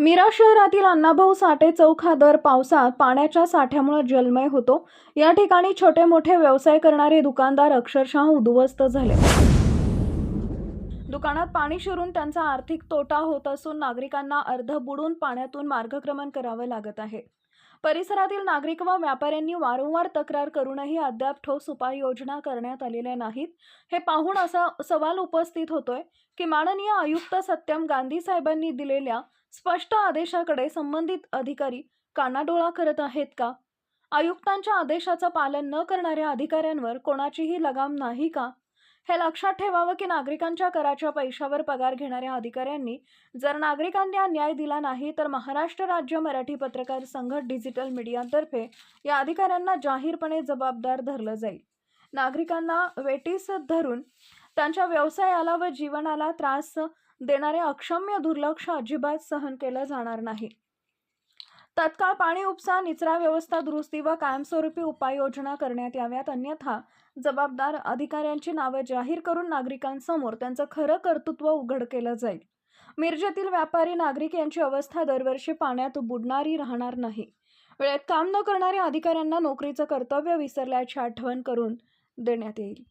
मिरा शहरातील अण्णाभाऊ साठे चौक हा दर पावसात पाण्याच्या साठ्यामुळे जलमय होतो. या ठिकाणी छोटे मोठे व्यवसाय करणारे दुकानदार अक्षरशः उद्ध्वस्त झाले. दुकानात पाणी शिरून त्यांचा आर्थिक तोटा होत असून नागरिकांना अर्ध बुडून पाण्यातून मार्गक्रमण करावं लागत आहे. परिसरातील नागरिक व व्यापाऱ्यांनी वारंवार तक्रार करूनही अद्याप ठोस उपाययोजना करण्यात आलेल्या नाहीत. हे पाहून असा सवाल उपस्थित होतोय की माननीय आयुक्त सत्यम गांधी साहेबांनी दिलेल्या स्पष्ट आदेशाकडे संबंधित अधिकारी कानाडोळा करत आहेत का? आयुक्तांच्या आदेशाचं पालन न करणाऱ्या अधिकाऱ्यांवर कोणाचीही लगाम नाही का? हे लक्षात ठेवावं की नागरिकांच्या कराच्या पैशावर पगार घेणाऱ्या अधिकाऱ्यांनी जर नागरिकांना न्याय दिला नाही तर महाराष्ट्र राज्य मराठी पत्रकार संघ डिजिटल मीडियातर्फे या अधिकाऱ्यांना जाहीरपणे जबाबदार धरलं जाईल. नागरिकांना वेटीस धरून त्यांच्या व्यवसायाला व जीवनाला त्रास देणारे अक्षम्य दुर्लक्ष अजिबात सहन केलं जाणार नाही. तत्काळ पाणी उपसा निचरा व्यवस्था दुरुस्ती व कायमस्वरूपी उपाययोजना करण्यात याव्यात. अन्यथा जबाबदार अधिकाऱ्यांची नावे जाहीर करून नागरिकांसमोर त्यांचं खरं कर्तृत्व उघड केलं जाईल. मिरजेतील व्यापारी नागरिक यांची अवस्था दरवर्षी पाण्यात बुडणारी राहणार नाही. वेळेत काम न करणाऱ्या अधिकाऱ्यांना नोकरीचं कर्तव्य विसरल्याची आठवण करून देण्यात येईल.